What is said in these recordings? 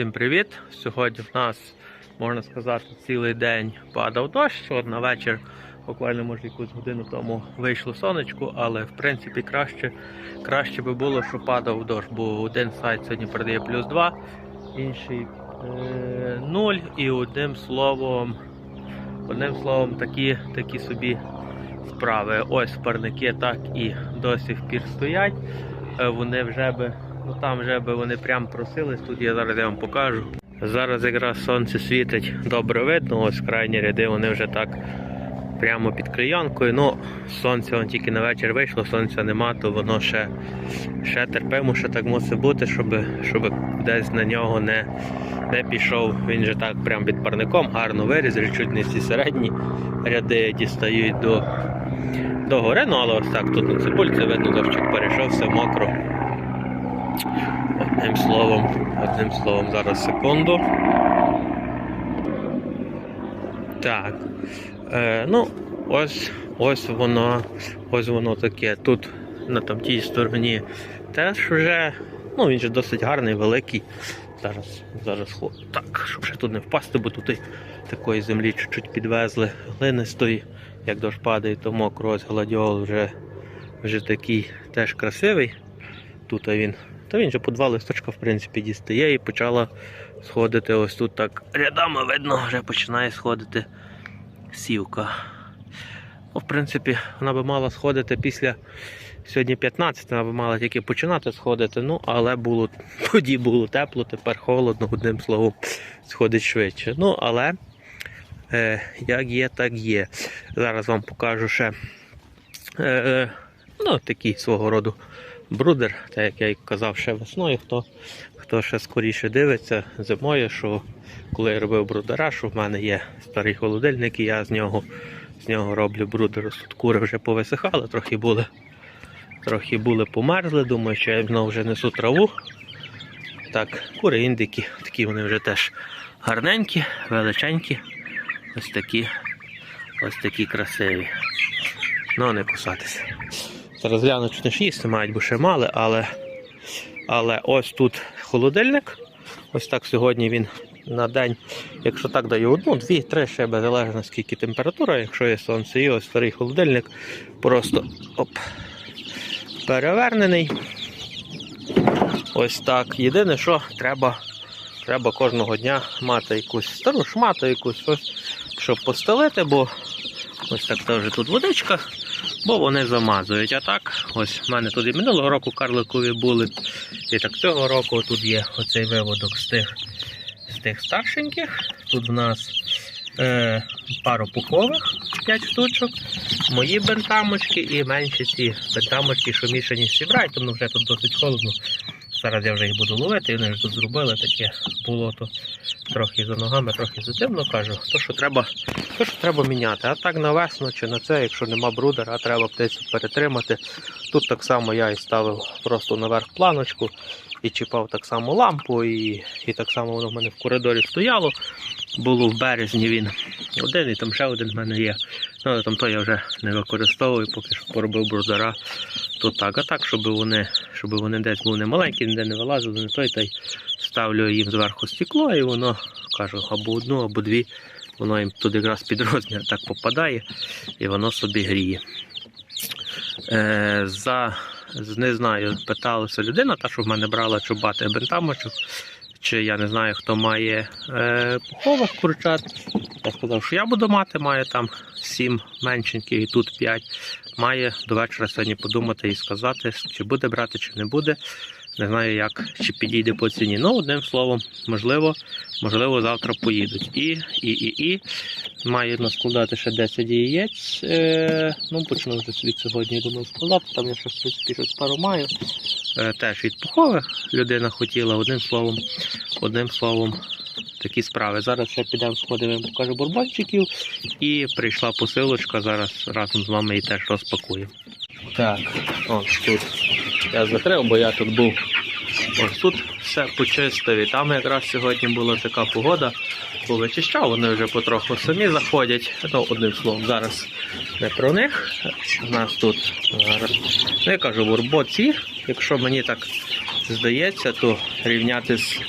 Всім привіт! Сьогодні в нас, можна сказати, цілий день падав дощ. От на вечір, буквально може якусь годину тому вийшло сонечко, але в принципі краще, краще би було, щоб падав дощ, бо один сайт сьогодні передає плюс 2, інший е, 0 і одним словом, одним словом такі, такі собі справи. Ось парники так і до сих пір стоять. Е, Вони вже би Ну там вже би вони прям просились, тут я зараз я вам покажу. Зараз якраз сонце світить добре видно, ось крайні ряди вони вже так прямо під клейонкою. Ну, сонце вон тільки на вечір вийшло, сонця нема, то воно ще, ще терпимо, що так мусить бути, щоб, щоб десь на нього не, не пішов. Він же так прям під парником, гарно вирізали, чуть не всі середні ряди дістають до, до гори. Ну але ось так тут на цибульці видно, дощик перейшов, все мокро. Одним словом, одним словом, зараз секунду. Так. Е, ну, ось, ось воно, ось воно таке. Тут на там тій стороні теж вже, ну він же досить гарний, великий. Зараз, зараз так, щоб ще тут не впасти, бо тут і такої землі чуть-чуть підвезли глинистої, як дощ падає, то мокро, ось гладіол вже, вже такий теж красивий. Тут він. Та він же по два листочка, в принципі, дістає і почала сходити ось тут так рядами видно, вже починає сходити сівка. Ну, в принципі, вона би мала сходити після сьогодні 15, вона би мала тільки починати сходити, ну, але було, тоді було тепло, тепер холодно, одним словом, сходить швидше. Ну, але е, як є, так є. Зараз вам покажу ще е, е, ну, такий свого роду брудер, так як я і казав ще весною, хто, хто ще скоріше дивиться зимою, що коли я робив брудера, що в мене є старий холодильник, і я з нього, з нього роблю брудер. Тут кури вже повисихали, трохи були, трохи були померзли. Думаю, що я знову вже несу траву. Так, кури індики, такі вони вже теж гарненькі, величенькі. Ось такі, ось такі красиві. Ну, не кусатися. Зараз гляну, чи ж їсти мають, бо ще мали, але, але ось тут холодильник. Ось так сьогодні він на день, якщо так даю одну, дві, три ще залежно скільки температура, якщо є сонце, і ось старий холодильник просто оп, перевернений. Ось так. Єдине, що треба, треба кожного дня мати якусь стару шмату, якусь ось, щоб постелити, бо ось так теж тут водичка бо вони замазують. А так, ось в мене тут і минулого року карликові були. І так цього року тут є оцей виводок з тих, з тих старшеньких. Тут в нас е, пару пухових 5 штучок, мої бентамочки і менші ці бентамочки, що мішані з сібрайтом, ну вже тут досить холодно. Зараз я вже їх буду ловити, і вони ж тут зробили таке болото трохи за ногами, трохи за тим, ну кажу, то що треба, то, що треба міняти. А так на весну чи на це, якщо нема брудера, треба птицю перетримати. Тут так само я і ставив просто наверх планочку і чіпав так само лампу, і, і так само воно в мене в коридорі стояло. Було в березні він один, і там ще один в мене є. Ну, там то я вже не використовую, поки що поробив брудера. То так, а так, щоб вони, щоб вони десь були не маленькі, ніде не вилазили, не той, та й ставлю їм зверху стекло, і воно кажу, або одну, або дві. Воно їм тут якраз під розмір так попадає, і воно собі гріє. Е, за, не знаю, питалася людина, та, що в мене брала чубати бентамочок, чи я не знаю, хто має е, пухових курчат. Я сказав, що я буду мати, маю там сім меншеньких і тут п'ять. Має до вечора сьогодні подумати і сказати, чи буде брати, чи не буде. Не знаю, як чи підійде по ціні. Ну, одним словом, можливо, можливо, завтра поїдуть. І, і, і, і маю наскладати ще 10 яєць. Е, ну, почну вже від сьогодні думаю складати. Там я щось щось пару маю. Е, теж від пухових людина хотіла. Одним словом, одним словом, такі справи. Зараз ще підемо сходимо, покажу бурбончиків. І прийшла посилочка. Зараз разом з вами її теж розпакуємо. Так, ось тут я закрив, бо я тут був. Ось тут все почистив. І там якраз сьогодні була така погода. Повичищав, вони вже потроху самі заходять. Ну, одним словом, зараз не про них. У нас тут зараз. Ну, я кажу, в бурбоці, якщо мені так здається, то рівняти з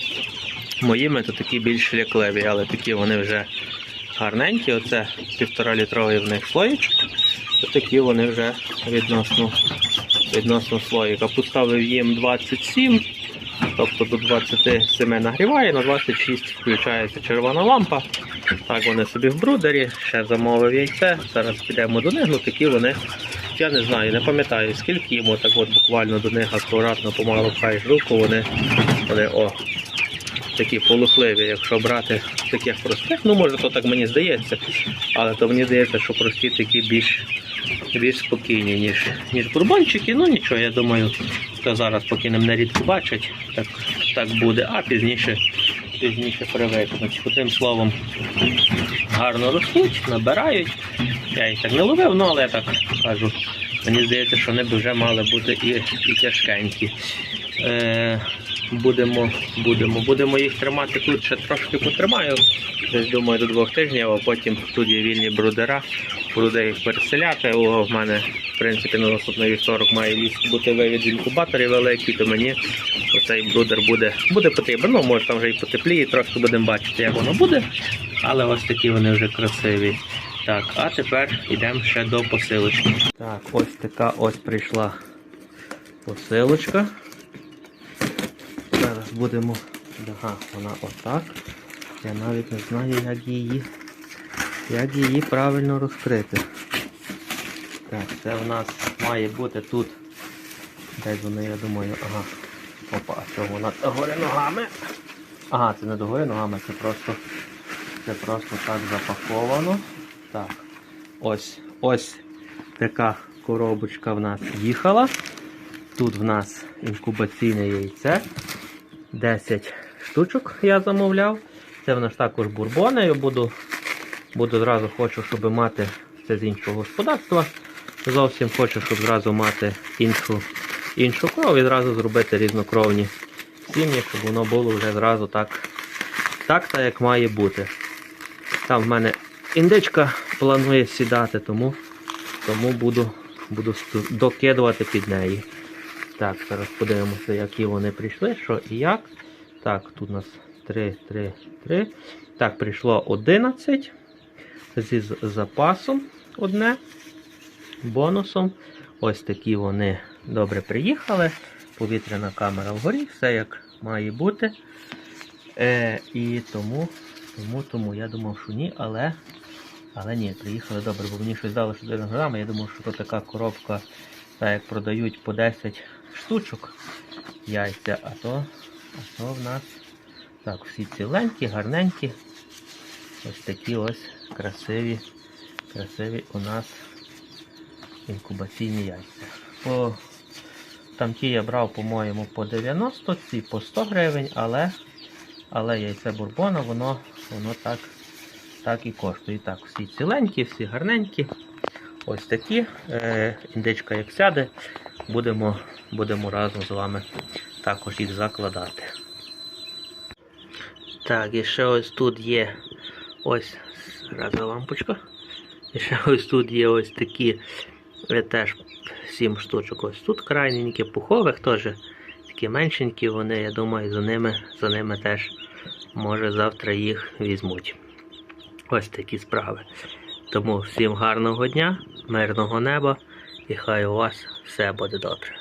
Моїми то такі більш лякливі, але такі вони вже гарненькі. Оце півтора літровий в них слоїчок. То такі вони вже відносно, відносно слоїка. Поставив їм 27, тобто до 27 нагріває, на 26 включається червона лампа. Так вони собі в брудері, ще замовив яйце. Зараз підемо до них, ну такі вони. Я не знаю, не пам'ятаю скільки йому, так от буквально до них акуратно помалу пхаєш руку, вони, вони о, такі полухливі, якщо брати таких простих, ну може то так мені здається, але то мені здається, що прості такі більш, більш спокійні, ніж, ніж бурбончики. Ну нічого, я думаю, то зараз, поки не мене рідко бачать, так, так буде, а пізніше, пізніше привикнуть. Одним словом, гарно ростуть, набирають. Я їх так не ловив, ну але я так кажу. Мені здається, що вони б вже мали бути і, і тяжкенькі. Е, будемо, будемо, будемо їх тримати тут ще трошки потримаю. Десь думаю до двох тижнів, а потім тут є вільні брудера. Буду їх переселяти. О, в мене, в принципі, на наступний вівторок має ліс бути вивід з інкубаторів великий, то мені оцей брудер буде, буде потрібен. Ну, може там вже і потепліє, трошки будемо бачити, як воно буде. Але ось такі вони вже красиві. Так, а тепер йдемо ще до посилочки. Так, ось така ось прийшла посилочка. Зараз будемо. Ага, вона отак. Я навіть не знаю, як її, як її правильно розкрити. Так, це в нас має бути тут. Десь воно, я думаю, ага. Опа, а що вона догори ногами? Ага, це не догори ногами, це просто, це просто так запаковано. Так, ось, ось така коробочка в нас їхала. Тут в нас інкубаційне яйце. 10 штучок я замовляв. Це в нас також бурбони. Я буду, буду зразу хочу, щоб мати це з іншого господарства. Зовсім хочу, щоб зразу мати іншу, іншу кров і зразу зробити різнокровні сім'ї, щоб воно було вже зразу так, так, так як має бути. Там в мене індичка планує сідати, тому, тому буду, буду докидувати під неї. Так, зараз подивимося, які вони прийшли, що і як. Так, тут у нас 3, 3, 3. Так, прийшло 11. Зі запасом одне. Бонусом. Ось такі вони добре приїхали. Повітряна камера вгорі, все як має бути. Е, і тому, тому, тому я думав, що ні, але. Але ні, приїхали добре, бо мені щось дали, що 1 грам. Я думав, що то така коробка, так як продають по 10 штучок яйця, а то, а то в нас так, всі ціленькі, гарненькі. Ось такі ось красиві, красиві у нас інкубаційні яйця. По, там ті я брав, по-моєму, по 90, ці по 100 гривень, але, але яйце бурбона, воно, воно так, так і коштує. І так, всі ціленькі, всі гарненькі. Ось такі. Е, індичка як сяде, будемо, будемо разом з вами також їх закладати. Так, і ще ось тут є ось раза лампочка. І ще ось тут є ось такі е, теж 7 штучок. Ось тут крайненькі пухових теж такі меншенькі, вони, я думаю, за ними, за ними теж може завтра їх візьмуть. Ось такі справи. Тому всім гарного дня, мирного неба і хай у вас все буде добре.